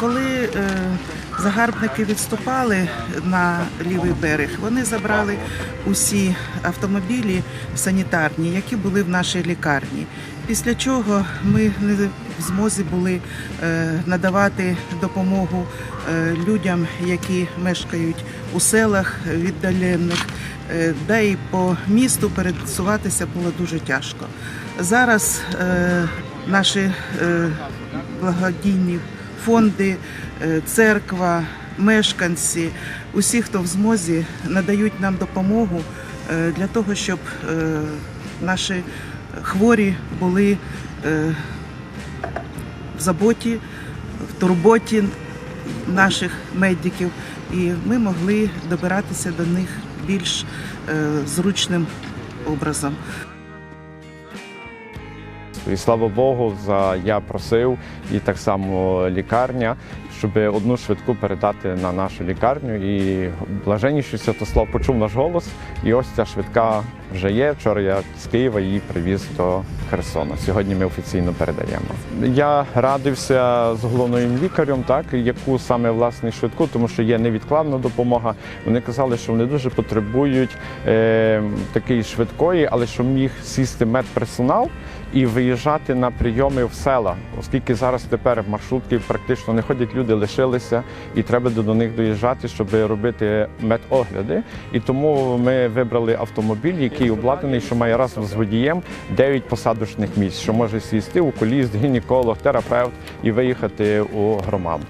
коли е, загарбники відступали на лівий берег, вони забрали усі автомобілі санітарні, які були в нашій лікарні. Після чого ми не в змозі були е, надавати допомогу е, людям, які мешкають у селах віддалених, да і по місту пересуватися було дуже тяжко. Зараз наші благодійні фонди, е, церква, мешканці, усі, хто в змозі, надають нам допомогу е, для того, щоб е, наші хворі були в заботі, в турботі наших медиків, і ми могли добиратися до них більш зручним образом. І слава Богу, за я просив і так само лікарня, щоб одну швидку передати на нашу лікарню. І блаженніший Святослав почув наш голос. І ось ця швидка вже є. Вчора я з Києва її привіз до Херсона. Сьогодні ми офіційно передаємо. Я радився з головним лікарем, так яку саме власне швидку, тому що є невідкладна допомога. Вони казали, що вони дуже потребують е, такої швидкої, але що міг сісти медперсонал і виїжджати на прийоми в села, оскільки зараз тепер маршрутки практично не ходять, люди лишилися, і треба до них доїжджати, щоб робити медогляди. І тому ми вибрали автомобіль, який обладнаний, що має разом з водієм 9 посадочних місць, що може сісти окуліст, гінеколог, терапевт і виїхати у громаду.